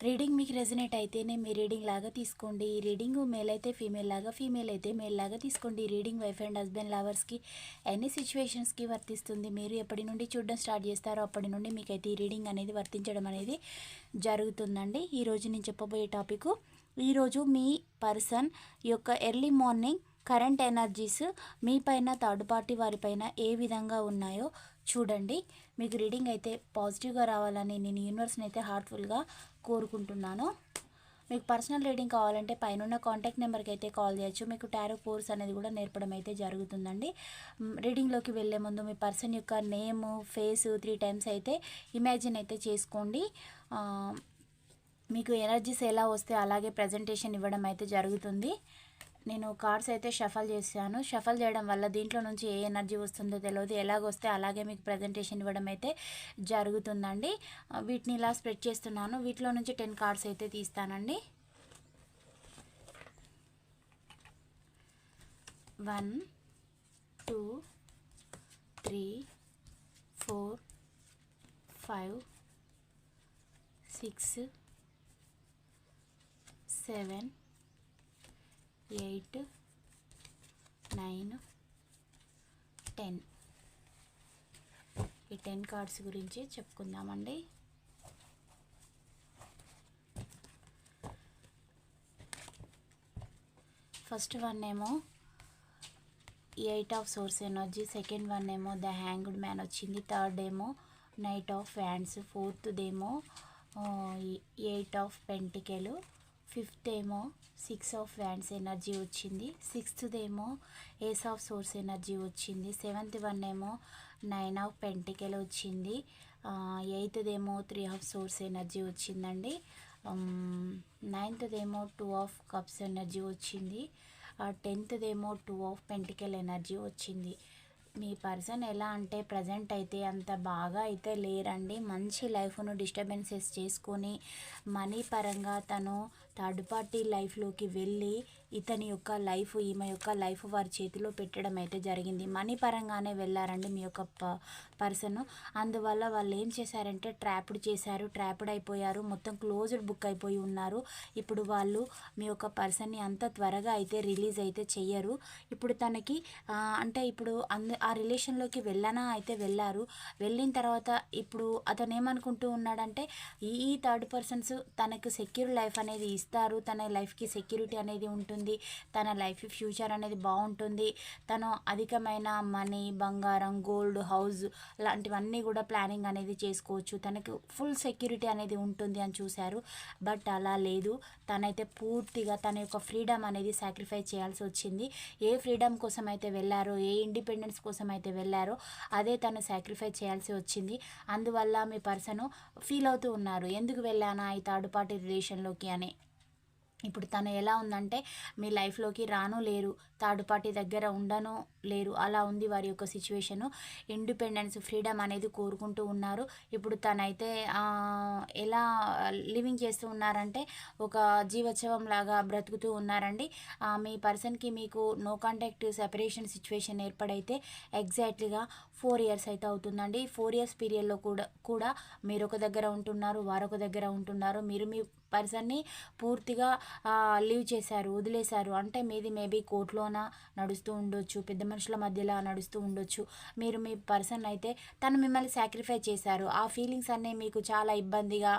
reading మీకు resonate అయితేనే మీ రీడింగ్ లాగా తీసుకోండి. ఈ రీడింగ్ మేల్ అయితే ఫీమేల్ లాగా ఫీమేల్ అయితే మేల్ లాగా తీసుకోండి. రీడింగ్ వైఫ్ అండ్ హస్బెండ్ లవర్స్కి ఎన్ని సిచ్యువేషన్స్కి వర్తిస్తుంది మీరు ఎప్పటి నుండి చూడడం స్టార్ట్ చేస్తారో అప్పటి నుండి మీకైతే ఈ రీడింగ్ అనేది వర్తించడం అనేది జరుగుతుందండి. ఈరోజు నేను చెప్పబోయే టాపిక్ ఈరోజు మీ పర్సన్ యొక్క ఎర్లీ మార్నింగ్ కరెంట్ ఎనర్జీస్ మీ పైన థర్డ్ పార్టీ వారిపైన ఏ విధంగా ఉన్నాయో చూడండి. మీకు రీడింగ్ అయితే పాజిటివ్గా రావాలని నేను యూనివర్స్ని అయితే హార్ట్ఫుల్గా కోరుకుంటున్నాను. మీకు పర్సనల్ రీడింగ్ కావాలంటే పైన కాంటాక్ట్ నెంబర్కి అయితే కాల్ చేయొచ్చు. మీకు టారో కోర్స్ అనేది కూడా నేర్పడం అయితే జరుగుతుందండి. రీడింగ్లోకి వెళ్ళే ముందు మీ పర్సన్ యొక్క నేమ్ ఫేస్ త్రీ టైమ్స్ అయితే ఇమాజిన్ అయితే చేసుకోండి. మీకు ఎనర్జీస్ ఎలా వస్తే అలాగే ప్రజెంటేషన్ ఇవ్వడం అయితే జరుగుతుంది. నేను కార్డ్స్ అయితే షఫల్ చేశాను. షఫల్ చేయడం వల్ల దీంట్లో నుంచి ఏ ఎనర్జీ వస్తుందో తెలియదు ఎలాగొస్తే అలాగే మీకు ప్రజెంటేషన్ ఇవ్వడం అయితే జరుగుతుందండి. వీటిని ఇలా స్ప్రెడ్ చేస్తున్నాను. వీటిలో నుంచి టెన్ కార్డ్స్ అయితే తీస్తానండి. One two three four five six seven eight nine ten. ఈ టెన్ కార్డ్స్ గురించి చెప్పుకుందామండి. ఫస్ట్ వన్ ఏమో eight of swords energy second one ఏమో ద హ్యాంగ్డ్ మ్యాన్ వచ్చింది థర్డ్ ఏమో నైట్ ఆఫ్ ఫ్యాన్స్ ఫోర్త్దేమో ఎయిట్ ఆఫ్ పెంటికెలు ఫిఫ్త్ ఏమో సిక్స్ ఆఫ్ వ్యాండ్స్ ఎనర్జీ వచ్చింది. సిక్స్త్దేమో ఏస్ ఆఫ్ సోర్స్ ఎనర్జీ వచ్చింది. సెవెంత్ వన్ ఏమో నైన్ ఆఫ్ పెంటికెల్ వచ్చింది. ఎయిత్దేమో త్రీ ఆఫ్ సోర్స్ ఎనర్జీ వచ్చిందండి. నైన్త్దేమో టూ ఆఫ్ కప్స్ ఎనర్జీ వచ్చింది. టెన్త్దేమో టూ ఆఫ్ పెంటికల్ ఎనర్జీ వచ్చింది. మీ పర్సన్ ఎలా అంటే ప్రజెంట్ అయితే అంత బాగా అయితే లేరండి. మంచి లైఫ్ను డిస్టర్బెన్సెస్ చేసుకొని మనీ పరంగా తను థర్డ్ పార్టీ లైఫ్లోకి వెళ్ళి ఇతని యొక్క లైఫ్ ఈమె యొక్క లైఫ్ వారి చేతిలో పెట్టడం అయితే జరిగింది. మనీ పరంగానే వెళ్ళారండి మీ యొక్క పర్సన్. అందువల్ల వాళ్ళు ఏం చేశారంటే ట్రాప్డ్ చేశారు ట్రాప్డ్ అయిపోయారు మొత్తం క్లోజ్డ్ బుక్ అయిపోయి ఉన్నారు. ఇప్పుడు వాళ్ళు మీ యొక్క పర్సన్ని అంత త్వరగా అయితే రిలీజ్ అయితే చెయ్యరు. ఇప్పుడు తనకి అంటే ఇప్పుడు అంద ఆ రిలేషన్లోకి వెళ్ళనా అయితే వెళ్ళారు. వెళ్ళిన తర్వాత ఇప్పుడు అతను ఏమనుకుంటూ ఉన్నాడంటే ఈ ఈ థర్డ్ పర్సన్స్ తనకు సెక్యూర్ లైఫ్ అనేది ఇస్తారు. తన లైఫ్కి సెక్యూరిటీ అనేది ఉంటుంది. తన లైఫ్ ఫ్యూచర్ అనేది బాగుంటుంది. తను అధికమైన మనీ బంగారం గోల్డ్ హౌస్ లాంటివన్నీ కూడా ప్లానింగ్ అనేది చేసుకోవచ్చు. తనకు ఫుల్ సెక్యూరిటీ అనేది ఉంటుంది అని చూశారు. బట్ అలా లేదు. తనైతే పూర్తిగా తన యొక్క ఫ్రీడమ్ అనేది సాక్రిఫై చేయాల్సి వచ్చింది. ఏ ఫ్రీడమ్ కోసం అయితే వెళ్ళారో ఏ ఇండిపెండెన్స్ కోసం అయితే వెళ్ళారో అదే తను సాక్రిఫై చేయాల్సి వచ్చింది. అందువల్ల మీ పర్సన్ ఫీల్ అవుతూ ఉన్నారు. ఎందుకు వెళ్ళానా ఈ థర్డ్ పార్టీ రిలేషన్లోకి అని. ఇప్పుడు తను ఎలా ఉందంటే మీ లైఫ్లోకి రాను లేరు థర్డ్ పార్టీ దగ్గర ఉండను లేరు అలా ఉంది వారి యొక్క సిచ్యువేషను. ఇండిపెండెన్స్ ఫ్రీడమ్ అనేది కోరుకుంటూ ఉన్నారు. ఇప్పుడు తనైతే ఎలా లివింగ్ చేస్తూ ఉన్నారంటే ఒక జీవోత్సవం లాగా బ్రతుకుతూ ఉన్నారండి. మీ పర్సన్కి మీకు నో కాంటాక్ట్ సెపరేషన్ సిచ్యువేషన్ ఏర్పడైతే ఎగ్జాక్ట్లీగా ఫోర్ ఇయర్స్ అయితే అవుతుందండి. ఫోర్ ఇయర్స్ పీరియడ్లో కూడా కూడా మీరు ఒక దగ్గర ఉంటున్నారు వారొక దగ్గర ఉంటున్నారు. మీరు మీ పర్సన్ని పూర్తిగా లీవ్ చేశారు వదిలేశారు. అంటే మీది మేబీ కోర్టులోన నడుస్తూ ఉండొచ్చు పెద్ద మనుషుల మధ్యలో నడుస్తూ ఉండొచ్చు. మీరు మీ పర్సన్ అయితే తను మిమ్మల్ని సాక్రిఫై చేశారు. ఆ ఫీలింగ్స్ అన్నీ మీకు చాలా ఇబ్బందిగా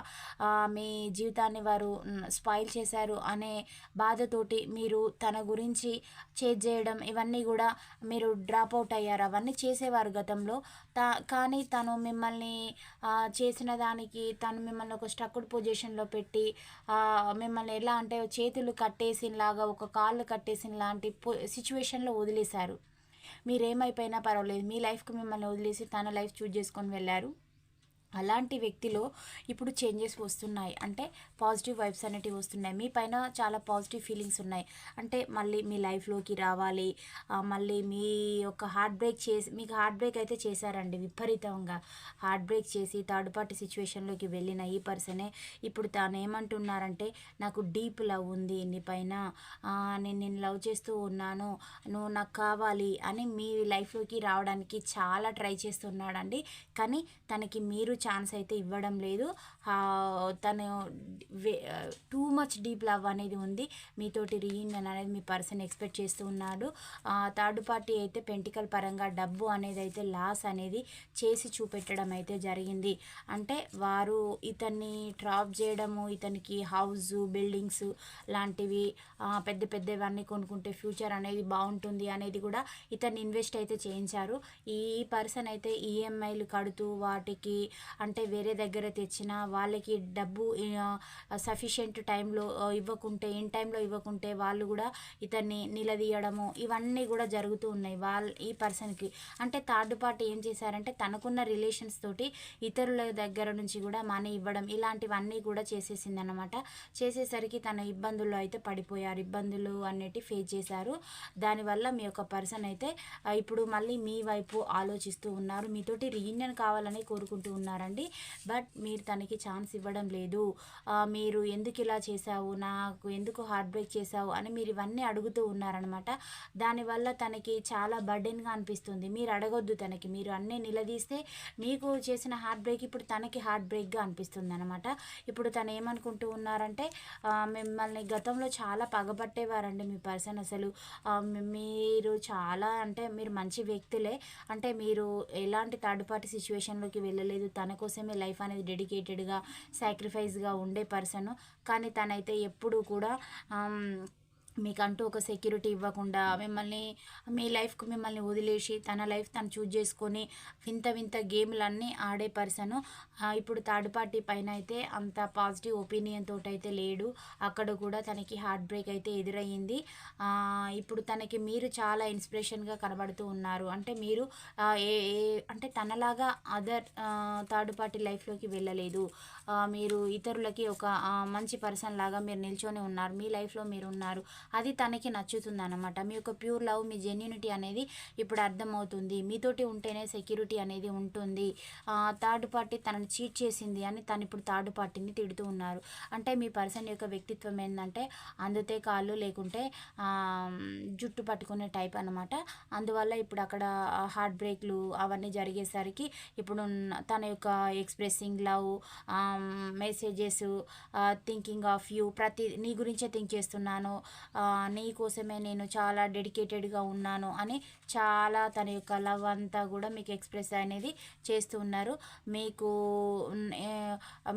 మీ జీవితాన్ని వారు స్పాయిల్ చేశారు అనే బాధతోటి మీరు తన గురించి చేజ్ చేయడం ఇవన్నీ కూడా మీరు డ్రాప్ అవుట్ అయ్యారు. అవన్నీ చేసేవారు గతంలో తా కానీ తను మిమ్మల్ని చేసిన దానికి తను మిమ్మల్ని ఒక స్ట్రక్డ్ పొజిషన్లో పెట్టి మిమ్మల్ని ఎలా అంటే చేతులు కట్టేసినలాగా ఒక కాళ్ళు కట్టేసిన లాంటి సిచ్యువేషన్లో వదిలేశారు. మీరేమైపోయినా పర్వాలేదు. మీ లైఫ్కి మిమ్మల్ని వదిలేసి తన లైఫ్ చూజ్ చేసుకొని వెళ్ళారు. అలాంటి వ్యక్తిలో ఇప్పుడు చేంజెస్ వస్తున్నాయి. అంటే పాజిటివ్ వైబ్స్ అనేటివి వస్తున్నాయి. మీ పైన చాలా పాజిటివ్ ఫీలింగ్స్ ఉన్నాయి. అంటే మళ్ళీ మీ లైఫ్లోకి రావాలి. మళ్ళీ మీ యొక్క హార్ట్ బ్రేక్ చేసి మీకు హార్ట్ బ్రేక్ అయితే చేశారండి విపరీతంగా. హార్ట్ బ్రేక్ చేసి థర్డ్ పార్టీ సిచ్యువేషన్లోకి వెళ్ళిన ఈ పర్సనే ఇప్పుడు తాను ఏమంటున్నారంటే నాకు డీప్ లవ్ ఉంది నీ పైన. నేను నేను లవ్ చేస్తూ ఉన్నాను. నువ్వు నాకు కావాలి అని మీ లైఫ్లోకి రావడానికి చాలా ట్రై చేస్తున్నాడండి. కానీ తనకి మీరు ఛాన్స్ అయితే ఇవ్వడం లేదు. తను టూ మచ్ డీప్ లవ్ అనేది ఉంది. మీతోటి రీయూనియన్ అనేది మీ పర్సన్ ఎక్స్పెక్ట్ చేస్తూ ఉన్నాడు. థర్డ్ పార్టీ అయితే పెంటికల్ పరంగా డబ్బు అనేది అయితే లాస్ అనేది చేసి చూపెట్టడం అయితే జరిగింది. అంటే వారు ఇతన్ని డ్రాప్ చేయడము ఇతనికి హౌస్ బిల్డింగ్స్ లాంటివి పెద్ద పెద్దవన్నీ కొనుక్కుంటే ఫ్యూచర్ అనేది బాగుంటుంది అనేది కూడా ఇతన్ని ఇన్వెస్ట్ అయితే చేయించారు. ఈ పర్సన్ అయితే ఈఎంఐలు కడుతూ వాటికి అంటే వేరే దగ్గర తెచ్చిన వాళ్ళకి డబ్బు సఫిషియెంట్ టైంలో ఇవ్వకుంటే ఇన్ టైంలో ఇవ్వకుంటే వాళ్ళు కూడా ఇతన్ని నిలదీయడము ఇవన్నీ కూడా జరుగుతూ ఉన్నాయి వాళ్ళ ఈ పర్సన్కి అంటే థర్డ్ పార్టీ ఏం చేశారంటే తనకున్న రిలేషన్స్ తోటి ఇతరుల దగ్గర నుంచి కూడా మనీ ఇవ్వడం ఇలాంటివన్నీ కూడా చేసేసింది అనమాట చేసేసరికి తన ఇబ్బందుల్లో అయితే పడిపోయారు ఇబ్బందులు అన్నిటి ఫేస్ చేశారు. దానివల్ల మీ యొక్క పర్సన్ అయితే ఇప్పుడు మళ్ళీ మీ వైపు ఆలోచిస్తూ ఉన్నారు మీతోటి రీయూనియన్ కావాలని కోరుకుంటూ ఉన్నారు ఉన్నారండి బట్ మీరు తనకి ఛాన్స్ ఇవ్వడం లేదు. మీరు ఎందుకు ఇలా చేశావు? నాకు ఎందుకు హార్ట్ బ్రేక్ చేశావు? అని మీరు ఇవన్నీ అడుగుతూ ఉన్నారనమాట దానివల్ల తనకి చాలా బర్డెన్గా అనిపిస్తుంది. మీరు అడగొద్దు తనకి. మీరు అన్నీ నిలదీస్తే మీకు చేసిన హార్ట్ బ్రేక్ ఇప్పుడు తనకి హార్ట్ బ్రేక్గా అనిపిస్తుంది అనమాట ఇప్పుడు తను ఏమనుకుంటూ ఉన్నారంటే మిమ్మల్ని గతంలో చాలా పగబట్టేవారండి మీ పర్సన్ అసలు. మీరు చాలా అంటే మీరు మంచి వ్యక్తులే. అంటే మీరు ఎలాంటి థర్డ్ పార్టీ సిచ్యువేషన్లోకి వెళ్ళలేదు. తను కోసమే లైఫ్ అనేది డెడికేటెడ్గా సాక్రిఫైస్గా ఉండే పర్సన్ కానీ తనైతే ఎప్పుడూ కూడా మీకంటూ ఒక సెక్యూరిటీ ఇవ్వకుండా మిమ్మల్ని మీ లైఫ్కు మిమ్మల్ని వదిలేసి తన లైఫ్ తను చూజ్ చేసుకొని వింత వింత గేమ్లన్నీ ఆడే పర్సన్ ఇప్పుడు థర్డ్ పార్టీ పైన అయితే అంత పాజిటివ్ ఒపీనియన్ తోటి అయితే లేడు. అక్కడ కూడా తనకి హార్ట్ బ్రేక్ అయితే ఎదురయ్యింది. ఇప్పుడు తనకి మీరు చాలా ఇన్స్పిరేషన్గా కనబడుతూ ఉన్నారు. అంటే మీరు ఏ అంటే తనలాగా అదర్ థర్డ్ పార్టీ లైఫ్లోకి వెళ్ళలేదు. మీరు ఇతరులకి ఒక మంచి పర్సన్ లాగా మీరు నిల్చొని ఉన్నారు. మీ లైఫ్లో మీరు ఉన్నారు. అది తనకి నచ్చుతుంది అనమాట మీ యొక్క ప్యూర్ లవ్ మీ జెన్యునిటీ అనేది ఇప్పుడు అర్థమవుతుంది. మీతోటి ఉంటేనే సెక్యూరిటీ అనేది ఉంటుంది. థర్డ్ పార్టీ తనని చీట్ చేసింది అని తను ఇప్పుడు థర్డ్ పార్టీని తిడుతూ ఉన్నారు. అంటే మీ పర్సన్ యొక్క వ్యక్తిత్వం ఏంటంటే అందుతే కాళ్ళు లేకుంటే జుట్టు పట్టుకునే టైప్ అనమాట అందువల్ల ఇప్పుడు అక్కడ హార్ట్ బ్రేక్లు అవన్నీ జరిగేసరికి ఇప్పుడు తన యొక్క expressing love messages thinking of you ప్రతి నీ గురించే థింక్ చేస్తున్నాను నీ కోసమే నేను చాలా డెడికేటెడ్గా ఉన్నాను అని చాలా తన యొక్క లవ్ అంతా కూడా మీకు ఎక్స్ప్రెస్ అనేది చేస్తూ ఉన్నారు. మీకు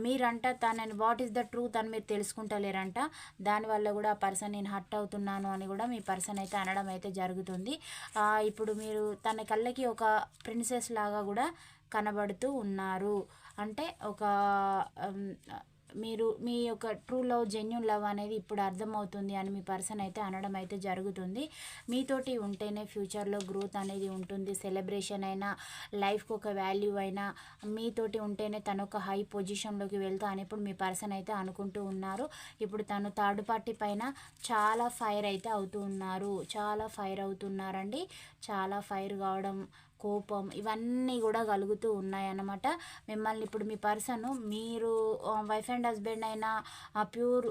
మీరంట తనని వాట్ ఈస్ ద ట్రూత్ అని మీరు తెలుసుకుంటలేరంట. దానివల్ల కూడా ఆ పర్సన్ నేను హర్ట్ అవుతున్నాను అని కూడా మీ పర్సన్ అయితే అనడం అయితే జరుగుతుంది. ఇప్పుడు మీరు తన కళ్ళకి ఒక ప్రిన్సెస్ లాగా కూడా కనబడుతూ ఉన్నారు. అంటే ఒక మీరు మీ యొక్క ట్రూ లవ్ జెన్యున్ లవ్ అనేది ఇప్పుడు అర్థమవుతుంది అని మీ పర్సన్ అయితే అనడం అయితే జరుగుతుంది. మీతోటి ఉంటేనే ఫ్యూచర్లో గ్రోత్ అనేది ఉంటుంది. సెలబ్రేషన్ అయినా లైఫ్కి ఒక వాల్యూ అయినా మీతోటి ఉంటేనే తను ఒక హై పొజిషన్లోకి వెళ్తా అని ఇప్పుడు మీ పర్సన్ అయితే అనుకుంటూ ఉన్నారు. ఇప్పుడు తను థర్డ్ పార్టీ పైన చాలా ఫైర్ అయితే అవుతూ ఉన్నారు. చాలా ఫైర్ అవుతున్నారండి. చాలా ఫైర్ కావడం కోపం ఇవన్నీ కూడా కలుగుతూ ఉన్నాయన్నమాట. మిమ్మల్ని ఇప్పుడు మీ పర్సన్ మీరు వైఫ్ అండ్ హస్బెండ్ అయినా ప్యూర్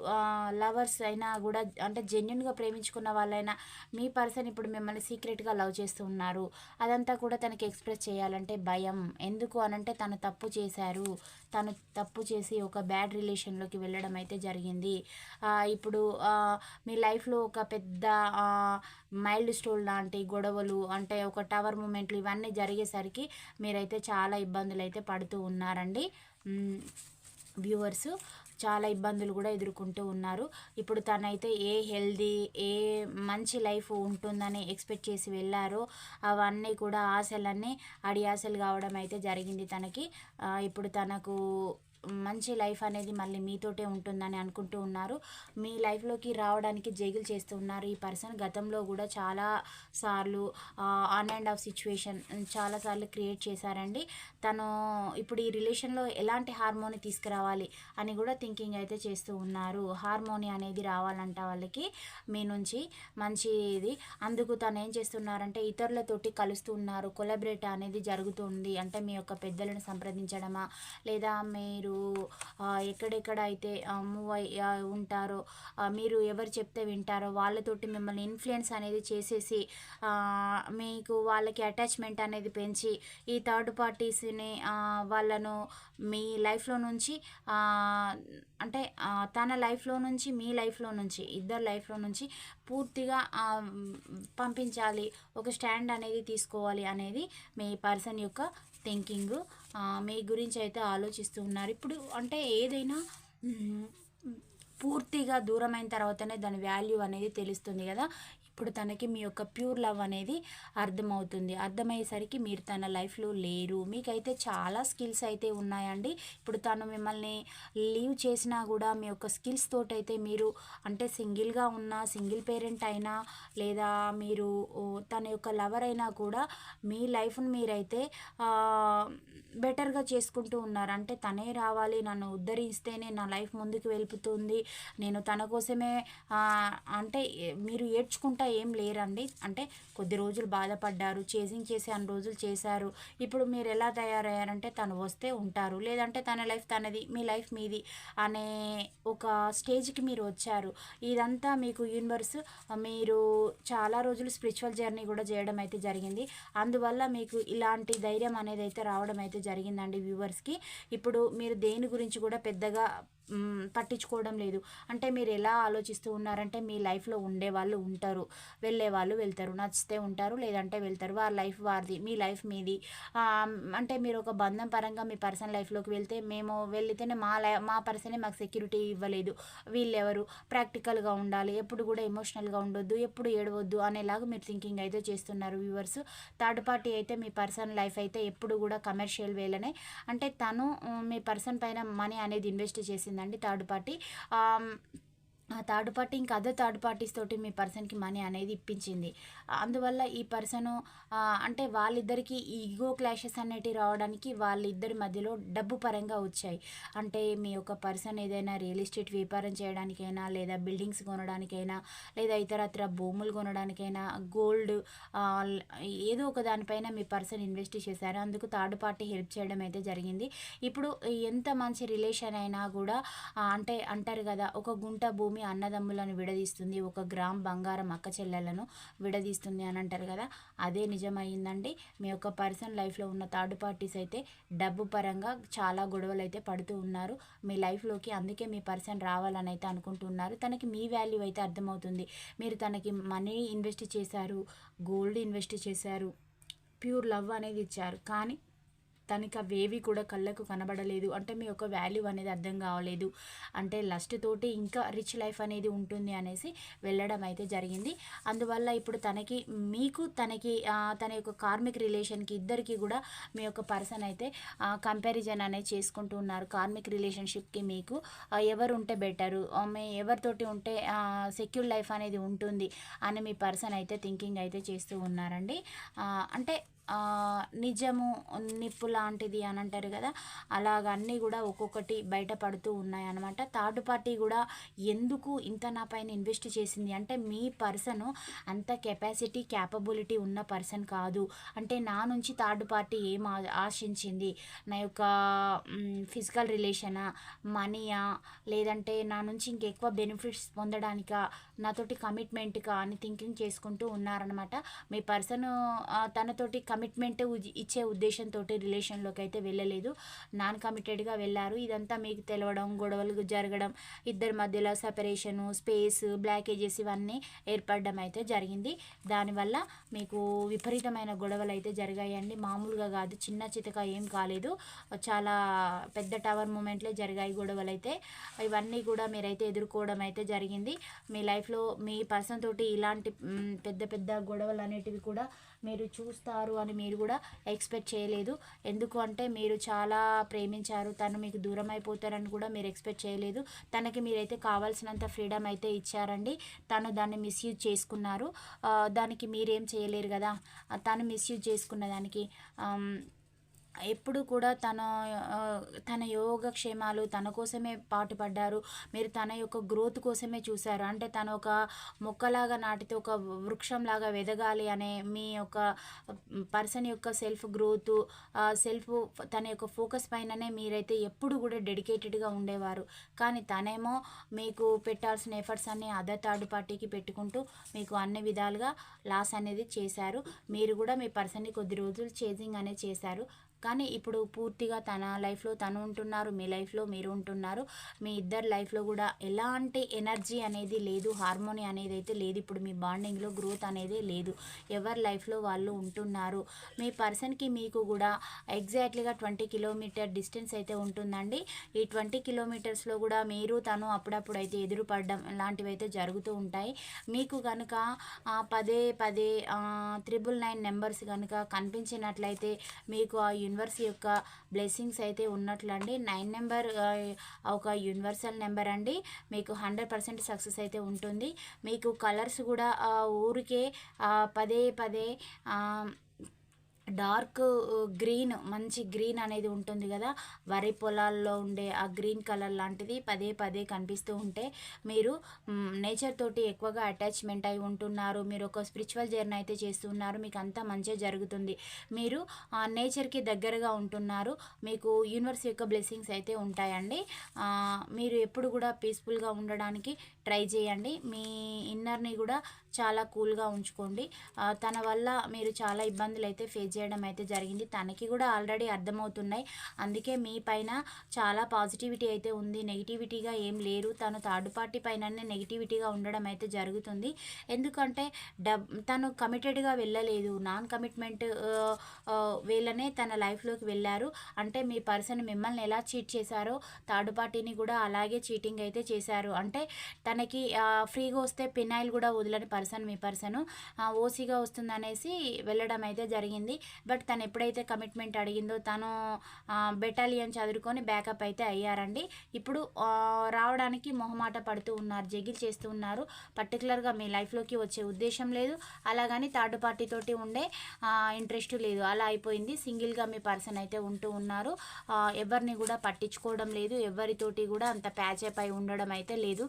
లవర్స్ అయినా కూడా అంటే జెన్యున్గా ప్రేమించుకున్న వాళ్ళైనా మీ పర్సన్ ఇప్పుడు మిమ్మల్ని సీక్రెట్గా లవ్ చేస్తూ ఉన్నారు. అదంతా కూడా తనకి ఎక్స్ప్రెస్ చేయాలంటే భయం. ఎందుకు అనంటే తను తప్పు చేశారు. తను తప్పు చేసి ఒక బ్యాడ్ రిలేషన్లోకి వెళ్ళడం అయితే జరిగింది. ఇప్పుడు మీ లైఫ్లో ఒక పెద్ద మైల్డ్ స్టోన్ లాంటి గొడవలు అంటే ఒక టవర్ మూమెంట్లు ఇవన్నీ జరిగేసరికి మీరైతే చాలా ఇబ్బందులు అయితే పడుతూ ఉన్నారండి. వ్యూవర్స్ చాలా ఇబ్బందులు కూడా ఎదుర్కొంటూ ఉన్నారు. ఇప్పుడు తనైతే ఏ హెల్దీ ఏ మంచి లైఫ్ ఉంటుందని ఎక్స్పెక్ట్ చేసి వెళ్ళారో అవన్నీ కూడా ఆశలన్నీ అడి ఆశలు కావడం అయితే జరిగింది తనకి. ఇప్పుడు తనకు మంచి లైఫ్ అనేది మళ్ళీ మీతోటే ఉంటుందని అనుకుంటూ ఉన్నారు. మీ లైఫ్లోకి రావడానికి జైగులు చేస్తూ ఉన్నారు. ఈ పర్సన్ గతంలో కూడా చాలా సార్లు ఆన్ అండ్ ఆఫ్ సిచ్యువేషన్ చాలాసార్లు క్రియేట్ చేశారండి. తను ఇప్పుడు ఈ రిలేషన్లో ఎలాంటి హార్మోని తీసుకురావాలి అని కూడా థింకింగ్ అయితే చేస్తూ ఉన్నారు. హార్మోని అనేది రావాలంట వాళ్ళకి మీ నుంచి మంచిది. అందుకు తను ఏం చేస్తున్నారంటే ఇతరులతోటి కలుస్తూ ఉన్నారు. కొలబరేట్ అనేది జరుగుతుంది అంటే మీ యొక్క పెద్దలను సంప్రదించడమా? లేదా మీరు ఎక్కడెక్కడ అయితే మూవ్ అయ్యి ఉంటారో మీరు ఎవరు చెప్తే వింటారో వాళ్ళతోటి మిమ్మల్ని ఇన్ఫ్లుయెన్స్ అనేది చేసేసి మీకు వాళ్ళకి అటాచ్మెంట్ అనేది పెంచి ఈ థర్డ్ పార్టీస్ని వాళ్ళను మీ లైఫ్లో నుంచి అంటే తన లైఫ్లో నుంచి మీ లైఫ్లో నుంచి ఇద్దరు లైఫ్లో నుంచి పూర్తిగా పంపించాలి ఒక స్టాండ్ అనేది తీసుకోవాలి అనేది మీ పర్సన్ యొక్క థింకింగ్ మీ గురించి అయితే ఆలోచిస్తూ ఉన్నారు. ఇప్పుడు అంటే ఏదైనా పూర్తిగా దూరమైన తర్వాతనే దాని వాల్యూ అనేది తెలుస్తుంది కదా. ఇప్పుడు తనకి మీ యొక్క ప్యూర్ లవ్ అనేది అర్థమవుతుంది. అర్థమయ్యేసరికి మీరు తన లైఫ్లో లేరు. మీకైతే చాలా స్కిల్స్ అయితే ఉన్నాయండి. ఇప్పుడు తను మిమ్మల్ని లీవ్ చేసినా కూడా మీ యొక్క స్కిల్స్ తోటైతే మీరు అంటే సింగిల్గా ఉన్న సింగిల్ పేరెంట్ అయినా లేదా మీరు తన యొక్క లవర్ అయినా కూడా మీ లైఫ్ను మీరైతే బెటర్గా చేసుకుంటూ ఉన్నారు. అంటే తనే రావాలి నన్ను ఉద్ధరిస్తేనే నా లైఫ్ ముందుకు వెళ్తుంది నేను తన కోసమే అంటే మీరు ఏడ్చుకుంటా ఏం లేరండి. అంటే కొద్ది రోజులు బాధపడ్డారు చేసింగ్ చేసి అన్ని రోజులు చేశారు. ఇప్పుడు మీరు ఎలా తయారయ్యారంటే తను వస్తే ఉంటారు. లేదంటే తన లైఫ్ తనది మీ లైఫ్ మీది అనే ఒక స్టేజ్కి మీరు వచ్చారు. ఇదంతా మీకు యూనివర్స్ మీరు చాలా రోజులు స్పిరిచువల్ జర్నీ కూడా చేయడం అయితే జరిగింది. అందువల్ల మీకు ఇలాంటి ధైర్యం అనేది అయితే రావడం అయితే జరిగిందండి వ్యూవర్స్కి. ఇప్పుడు మీరు దేని గురించి కూడా పెద్దగా పట్టించుకోవడం లేదు. అంటే మీరు ఎలా ఆలోచిస్తూ ఉన్నారంటే మీ లైఫ్లో ఉండే వాళ్ళు ఉంటారు. వెళ్ళే వాళ్ళు వెళ్తారు. నచ్చితే ఉంటారు లేదంటే వెళ్తారు. వారి లైఫ్ వారిది మీ లైఫ్ మీది. అంటే మీరు ఒక బంధం పరంగా మీ పర్సనల్ లైఫ్లోకి వెళ్తే మేము వెళ్తేనే మా లై మా పర్సనే మాకు సెక్యూరిటీ ఇవ్వలేదు. వీళ్ళెవరు? ప్రాక్టికల్గా ఉండాలి. ఎప్పుడు కూడా ఎమోషనల్గా ఉండొద్దు. ఎప్పుడు ఏడవద్దు అనేలాగా మీరు థింకింగ్ అయితే చేస్తున్నారు వ్యూవర్స్. థర్డ్ పార్టీ అయితే మీ పర్సన్ లైఫ్ అయితే ఎప్పుడు కూడా కమర్షియల్ వేలనే. అంటే తను మీ పర్సన్ పైన మనీ అనేది ఇన్వెస్ట్ చేసింది వచ్చిందండి థర్డ్ పార్టీ. ఆ థర్డ్ పార్టీ ఇంకా అదే థర్డ్ పార్టీస్ తోటి మీ పర్సన్కి మనీ అనేది ఇప్పించింది. అందువల్ల ఈ పర్సన్ అంటే వాళ్ళిద్దరికి ఈగో క్లాషెస్ అనేటివి రావడానికి వాళ్ళిద్దరి మధ్యలో డబ్బు పరంగా వచ్చాయి. అంటే మీ యొక్క పర్సన్ ఏదైనా రియల్ ఎస్టేట్ వ్యాపారం చేయడానికైనా లేదా బిల్డింగ్స్ కొనడానికైనా లేదా ఇతరత్ర భూములు కొనడానికైనా గోల్డ్ ఏదో ఒక దానిపైన మీ పర్సన్ ఇన్వెస్ట్ చేశారు. అందుకు థర్డ్ పార్టీ హెల్ప్ చేయడం అయితే జరిగింది. ఇప్పుడు ఎంత మంచి రిలేషన్ అయినా కూడా అంటే అంటారు కదా ఒక గుంట భూమి భూమి అన్నదమ్ములను విడదీస్తుంది ఒక గ్రామ్ బంగారం అక్క చెల్లెలను విడదీస్తుంది అని అంటారు కదా అదే నిజమైందండి. మీ యొక్క పర్సన్ లైఫ్లో ఉన్న థర్డ్ పార్టీస్ అయితే డబ్బు పరంగా చాలా గొడవలు అయితే పడుతూ ఉన్నారు. మీ లైఫ్లోకి అందుకే మీ పర్సన్ రావాలని అయితే అనుకుంటున్నారు. తనకి మీ వాల్యూ అయితే అర్థమవుతుంది. మీరు తనకి మనీ ఇన్వెస్ట్ చేశారు గోల్డ్ ఇన్వెస్ట్ చేశారు ప్యూర్ లవ్ అనేది ఇచ్చారు. కానీ తనకి అవేవి కూడా కళ్ళకు కనబడలేదు. అంటే మీ యొక్క వాల్యూ అనేది అర్థం కావలేదు. అంటే లస్ట్ తోటి ఇంకా రిచ్ లైఫ్ అనేది ఉంటుంది అనేసి వెళ్ళడం అయితే జరిగింది. అందువల్ల ఇప్పుడు తనకి మీకు తనకి తన యొక్క కార్మిక్ రిలేషన్కి ఇద్దరికి కూడా మీ యొక్క పర్సన్ అయితే కంపారిజన్ అనేది చేసుకుంటూ ఉన్నారు. కార్మిక్ రిలేషన్షిప్కి మీకు ఎవరు ఉంటే బెటరు? మీ ఎవరితోటి ఉంటే సెక్యూర్ లైఫ్ అనేది ఉంటుంది అని మీ పర్సన్ అయితే థింకింగ్ అయితే చేస్తూ ఉన్నారండి. అంటే నిజము నిప్పు లాంటిది అని అంటారు కదా అలాగ అన్నీ కూడా ఒక్కొక్కటి బయటపడుతూ ఉన్నాయి అనమాట థర్డ్ పార్టీ కూడా ఎందుకు ఇంత నా పైన ఇన్వెస్ట్ చేసింది? అంటే మీ పర్సన్ అంత కెపాసిటీ క్యాపబిలిటీ ఉన్న పర్సన్ కాదు. అంటే నా నుంచి థర్డ్ పార్టీ ఏం ఆశించింది? నా యొక్క ఫిజికల్ రిలేషనా మనీయా? లేదంటే నా నుంచి ఇంకెక్కువ బెనిఫిట్స్ పొందడానికా? నాతోటి కమిట్మెంట్ అని థింకింగ్ చేసుకుంటూ ఉన్నారనమాట మీ పర్సన్ తనతోటి కమిట్మెంట్ ఇచ్చే ఉద్దేశంతో రిలేషన్లోకి అయితే వెళ్ళలేదు. నాన్ కమిటెడ్గా వెళ్ళారు. ఇదంతా మీకు తెలవడం గొడవలు జరగడం ఇద్దరి మధ్యలో సపరేషను స్పేస్ బ్లాకేజెస్ ఇవన్నీ ఏర్పడడం అయితే జరిగింది. దానివల్ల మీకు విపరీతమైన గొడవలు అయితే జరిగాయండి. మామూలుగా కాదు చిన్న చితక ఏం కాలేదు. చాలా పెద్ద టవర్ మూమెంట్లే జరిగాయి గొడవలు అయితే ఇవన్నీ కూడా మీరైతే ఎదుర్కోవడం అయితే జరిగింది. మీ లైఫ్ లైఫ్లో మీ పర్సన్ తోటి ఇలాంటి పెద్ద పెద్ద గొడవలు అనేటివి కూడా మీరు చూస్తారు అని మీరు కూడా ఎక్స్పెక్ట్ చేయలేదు. ఎందుకు అంటే మీరు చాలా ప్రేమించారు తను మీకు దూరం అయిపోతారని కూడా మీరు ఎక్స్పెక్ట్ చేయలేదు. తనకి మీరైతే కావాల్సినంత ఫ్రీడమ్ అయితే ఇచ్చారండి. తను దాన్ని మిస్యూజ్ చేసుకున్నారు. దానికి మీరేం చేయలేరు కదా. తను మిస్యూజ్ చేసుకున్న దానికి ఎప్పుడు కూడా తన తన యోగక్షేమాలు తన కోసమే పాటుపడ్డారు. మీరు తన యొక్క గ్రోత్ కోసమే చూశారు. అంటే తను ఒక మొక్కలాగా నాటితే ఒక వృక్షంలాగా ఎదగాలి అనే మీ యొక్క పర్సన్ యొక్క సెల్ఫ్ గ్రోత్ సెల్ఫ్ తన యొక్క ఫోకస్ పైననే మీరైతే ఎప్పుడు కూడా డెడికేటెడ్గా ఉండేవారు. కానీ తనేమో మీకు పెట్టాల్సిన ఎఫర్ట్స్ అన్ని అదర్ థర్డ్ పార్టీకి పెట్టుకుంటూ మీకు అన్ని విధాలుగా లాస్ అనేది చేశారు. మీరు కూడా మీ పర్సన్ని కొద్ది రోజులు చేజింగ్ అనేది చేశారు. కానీ ఇప్పుడు పూర్తిగా తన లైఫ్లో తను ఉంటున్నారు మీ లైఫ్లో మీరు ఉంటున్నారు. మీ ఇద్దరు లైఫ్లో కూడా ఎలాంటి ఎనర్జీ అనేది లేదు హార్మోని అనేది అయితే లేదు. ఇప్పుడు మీ బాండింగ్లో గ్రోత్ అనేది లేదు. ఎవరి లైఫ్లో వాళ్ళు ఉంటున్నారు? మీ పర్సన్కి మీకు కూడా ఎగ్జాక్ట్లీగా ట్వంటీ కిలోమీటర్ డిస్టెన్స్ అయితే ఉంటుందండి. ఈ ట్వంటీ కిలోమీటర్స్లో కూడా మీరు తను అప్పుడప్పుడు అయితే ఎదురుపడడం లాంటివి అయితే జరుగుతూ ఉంటాయి. మీకు కనుక పదే పదే త్రిబుల్ నైన్ నెంబర్స్ కనుక కనిపించినట్లయితే మీకు ఆ యూనివర్స్ యొక్క బ్లెస్సింగ్స్ అయితే ఉన్నట్లండి. నైన్ నెంబర్ ఒక యూనివర్సల్ నెంబర్ అండి. మీకు హండ్రెడ్ పర్సెంట్ సక్సెస్ అయితే ఉంటుంది. మీకు కలర్స్ కూడా ఊరికే పదే పదే డార్క్ గ్రీన్ మంచి గ్రీన్ అనేది ఉంటుంది కదా. వరి పొలాల్లో ఉండే ఆ గ్రీన్ కలర్ లాంటిది పదే పదే కనిపిస్తూ ఉంటే మీరు నేచర్ తోటి ఎక్కువగా అటాచ్మెంట్ అయి ఉంటున్నారు. మీరు ఒక స్పిరిచువల్ జర్నీ అయితే చేస్తున్నారు మీకు అంతా మంచిగా జరుగుతుంది. మీరు ఆ నేచర్కి దగ్గరగా ఉంటున్నారు. మీకు యూనివర్స్ యొక్క బ్లెస్సింగ్స్ అయితే ఉంటాయండి. మీరు ఎప్పుడు కూడా పీస్ఫుల్గా ఉండడానికి ట్రై చేయండి. మీ ఇన్నర్ని కూడా చాలా కూల్గా ఉంచుకోండి. తన వల్ల మీరు చాలా ఇబ్బందులు అయితే ఫేస్ చేయడం అయితే జరిగింది. తనకి కూడా ఆల్రెడీ అర్థమవుతున్నాయి. అందుకే మీ పైన చాలా పాజిటివిటీ అయితే ఉంది. నెగిటివిటీగా ఏం లేరు. తను థర్డ్ పార్టీ పైననే నెగిటివిటీగా ఉండడం అయితే జరుగుతుంది. ఎందుకంటే డబ్ తను కమిటెడ్గా వెళ్ళలేదు. నాన్ కమిట్మెంట్ వేళనే తన లైఫ్లోకి వెళ్ళారు. అంటే మీ పర్సన్ మిమ్మల్ని ఎలా చీట్ చేశారో థర్డ్ పార్టీని కూడా అలాగే చీటింగ్ అయితే చేశారు. అంటే తనకి ఫ్రీగా వస్తే పినాయిల్ కూడా వదలని పర్సన్ మీ పర్సన్ ఓసీగా వస్తుందనేసి వెళ్ళడం అయితే జరిగింది. బట్ తను ఎప్పుడైతే కమిట్మెంట్ అడిగిందో తను బెటాలియన్ చదువుకొని బ్యాకప్ అయితే అయ్యారండి. ఇప్పుడు రావడానికి మొహమాట పడుతూ ఉన్నారు జగిల్ చేస్తూ ఉన్నారు. పర్టికులర్గా మీ లైఫ్లోకి వచ్చే ఉద్దేశం లేదు. అలాగని థర్డ్ పార్టీతోటి ఉండే ఇంట్రెస్ట్ లేదు. అలా అయిపోయింది. సింగిల్గా మీ పర్సన్ అయితే ఉంటూ ఉన్నారు. ఎవరిని కూడా పట్టించుకోవడం లేదు. ఎవరితోటి కూడా అంత ప్యాచప్ అయి ఉండడం అయితే లేదు.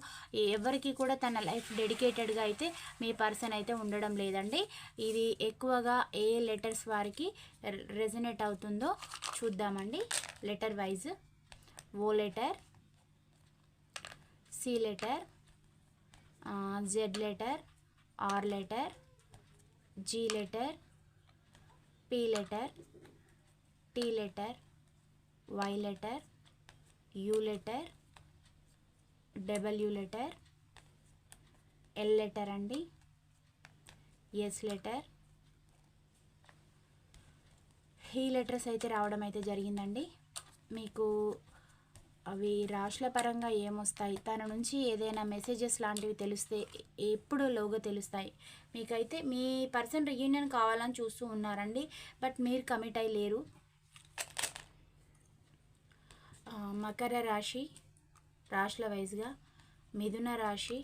ఎవరికి కూడా తన లైఫ్ డెడికేటెడ్గా అయితే మీ పర్సన్ అయితే ఉండడం లేదండి. ఇది ఎక్కువగా ఏ లెటర్స్ వారికి రెజనేట్ అవుతుందో చూద్దామండి. Letter wise. O letter C letter Z letter R letter G letter P letter T letter Y letter U letter W letter L letter అండి. ఎస్ లెటర్ ఈ లెటర్స్ అయితే రావడం అయితే జరిగిందండి. మీకు అవి రాశుల పరంగా ఏమొస్తాయి? తన నుంచి ఏదైనా మెసేజెస్ లాంటివి తెలిస్తే ఎప్పుడు లోగా తెలుస్తాయి? మీకైతే మీ పర్సన్ రియూనియన్ కావాలని చూస్తూ ఉన్నారండి. బట్ మీరు కమిట్ అయి లేరు. మకర రాశి రాశుల వైజ్గా మిథున రాశి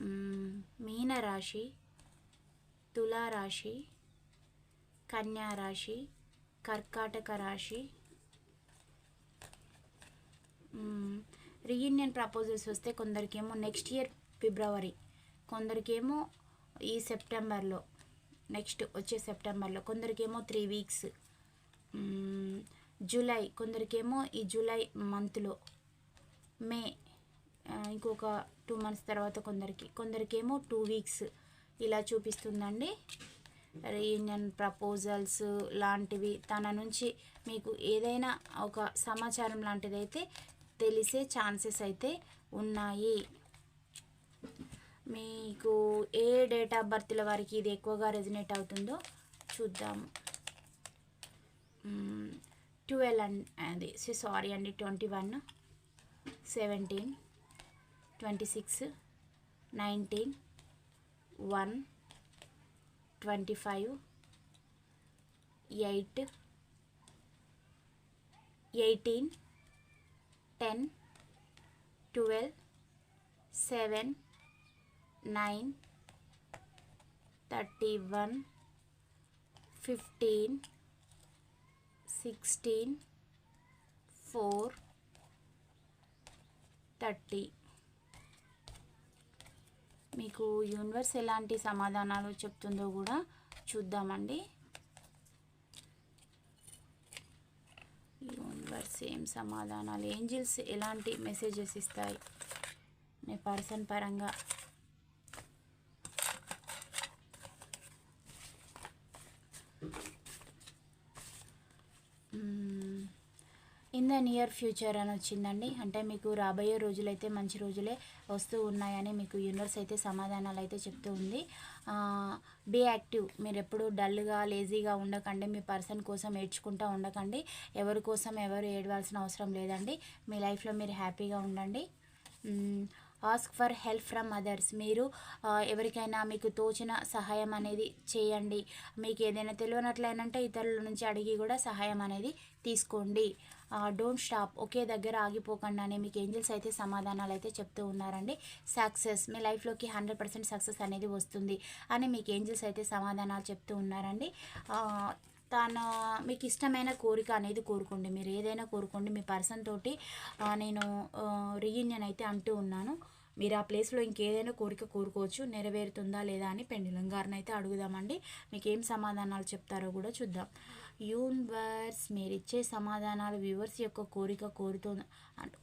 మీనరాశి మీన రాశి తులారాశి కన్యా రాశి కర్కాటక రాశి. రీయూనియన్ ప్రపోజల్స్ వస్తే కొందరికేమో నెక్స్ట్ ఇయర్ ఫిబ్రవరి కొందరికేమో ఈ సెప్టెంబర్లో నెక్స్ట్ వచ్చే సెప్టెంబర్లో కొందరికేమో త్రీ వీక్స్. జూలై కొందరికేమో ఈ జూలై మంత్లో. మే ఇంకొక టూ మంత్స్ తర్వాత కొందరికి కొందరికేమో టూ వీక్స్ ఇలా చూపిస్తుందండి. రీయూనియన్ ప్రపోజల్స్ లాంటివి తన నుంచి మీకు ఏదైనా ఒక సమాచారం లాంటిది అయితే తెలిసే ఛాన్సెస్ అయితే ఉన్నాయి. మీకు ఏ డేట్ ఆఫ్ బర్త్ల వారికి ఇది ఎక్కువగా రెజినేట్ అవుతుందో చూద్దాం. ట్వెల్వ్ అండ్ అది సారీ అండి twenty one seventeen. Twenty six nineteen one twenty five eight eighteen ten twelve seven nine thirty one fifteen sixteen four thirty మీకు యూనివర్స్ ఎలాంటి సమాధానాలు చెప్తుందో కూడా చూద్దామండి. యూనివర్స్ ఏం సమాధానాలు? ఏంజిల్స్ ఎలాంటి మెసేజెస్ ఇస్తాయి? మీ పర్సన్ పరంగా ద నియర్ ఫ్యూచర్ అని వచ్చిందండి. అంటే మీకు రాబోయే రోజులైతే మంచి రోజులే వస్తూ ఉన్నాయని మీకు యూనివర్స్ అయితే సమాధానాలు అయితే చెప్తూ ఉంది. బీ యాక్టివ్ మీరు ఎప్పుడు డల్గా లేజీగా ఉండకండి. మీ పర్సన్ కోసం ఏడ్చుకుంటూ ఉండకండి. ఎవరి కోసం ఎవరు ఏడవాల్సిన అవసరం లేదండి. మీ లైఫ్లో మీరు హ్యాపీగా ఉండండి. Ask for help from others మీరు ఎవరికైనా మీకు తోచిన సహాయం అనేది చేయండి. మీకు ఏదైనా తెలియనట్లయినంటే ఇతరుల నుంచి అడిగి కూడా సహాయం అనేది తీసుకోండి. డోంట్ స్టాప్ ఒకే దగ్గర ఆగిపోకండి అనే మీకు ఏంజిల్స్ అయితే సమాధానాలు అయితే చెప్తూ ఉన్నారండి. సక్సెస్ మీ లైఫ్లోకి హండ్రెడ్ పర్సెంట్ సక్సెస్ అనేది వస్తుంది అని మీకు ఏంజిల్స్ అయితే సమాధానాలు చెప్తూ ఉన్నారండి. తను మీకు ఇష్టమైన కోరిక అనేది కోరుకోండి. మీరు ఏదైనా కోరుకోండి. మీ పర్సన్ తోటి నేను రీయూనియన్ అయితే అంటూ ఉన్నాను. మీరు ఆ ప్లేస్లో ఇంకేదైనా కోరిక కోరుకోవచ్చు. నెరవేరుతుందా లేదా అని పెండిలం గారిని అయితే అడుగుదామండి. మీకు ఏం సమాధానాలు చెప్తారో కూడా చూద్దాం. యూనివర్స్ మీరు ఇచ్చే సమాధానాలు వ్యూవర్స్ యొక్క కోరిక కోరుతు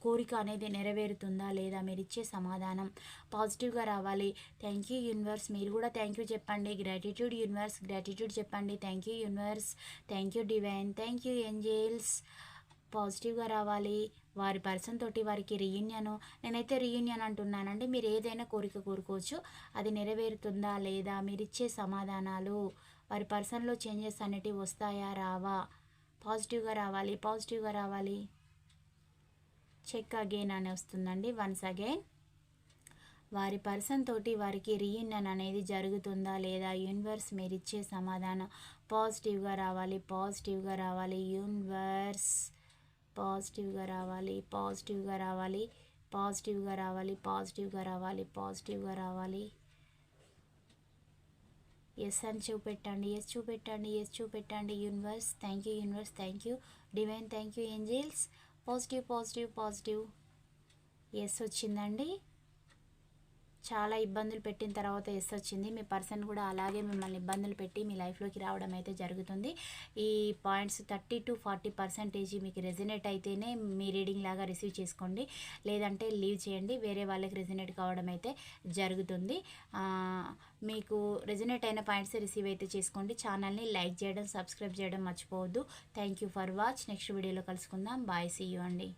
కోరిక అనేది నెరవేరుతుందా లేదా మీరు ఇచ్చే సమాధానం పాజిటివ్గా రావాలి. Thank you universe. మీరు కూడా థ్యాంక్ యూ చెప్పండి. గ్రాటిట్యూడ్ యూనివర్స్ గ్రాటిట్యూడ్ చెప్పండి. Thank you universe. Thank you divine. Thank you angels. పాజిటివ్గా రావాలి. వారి పర్సన్ తోటి వారికి రీయూనియన్. నేనైతే రీయూనియన్ అంటున్నానండి. మీరు ఏదైనా కోరిక కోరుకోవచ్చు. అది నెరవేరుతుందా లేదా మీరు ఇచ్చే సమాధానాలు. వారి పర్సన్లో చేంజెస్ అనేటివి వస్తాయా? రావా. పాజిటివ్గా రావాలి. పాజిటివ్గా రావాలి. చెక్ అగైన్ అని వస్తుందండి. Once again. వారి పర్సన్ తోటి వారికి రీయూనియన్ అనేది జరుగుతుందా లేదా? యూనివర్స్ మీరు ఇచ్చే సమాధానం. పాజిటివ్గా రావాలి. పాజిటివ్గా రావాలి. యూనివర్స్ పాజిటివ్గా రావాలి. పాజిటివ్గా రావాలి. పాజిటివ్గా రావాలి. పాజిటివ్గా రావాలి. పాజిటివ్గా రావాలి. ఎస్ అని చూపెట్టండి. ఎస్ చూపెట్టండి. ఎస్ చూపెట్టండి. Universe thank you universe thank you divine thank you angels positive positive positive yes వచ్చిందండి. చాలా ఇబ్బందులు పెట్టిన తర్వాత ఎస్ వచ్చింది. మీ పర్సన్ కూడా అలాగే మిమ్మల్ని ఇబ్బందులు పెట్టి మీ లైఫ్లోకి రావడం అయితే జరుగుతుంది. ఈ points thirty to forty percentage మీకు రెజినేట్ అయితేనే మీ రీడింగ్ లాగా రిసీవ్ చేసుకోండి. లేదంటే లీవ్ చేయండి. వేరే వాళ్ళకి రెజినేట్ కావడం అయితే జరుగుతుంది. మీకు రెజినేట్ అయిన పాయింట్స్ రిసీవ్ అయితే చేసుకోండి. ఛానల్ని లైక్ చేయడం సబ్స్క్రైబ్ చేయడం మర్చిపోవద్దు. Thank you for watch next వీడియోలో కలుసుకుందాం. బాయ్ సీ యూ అండి.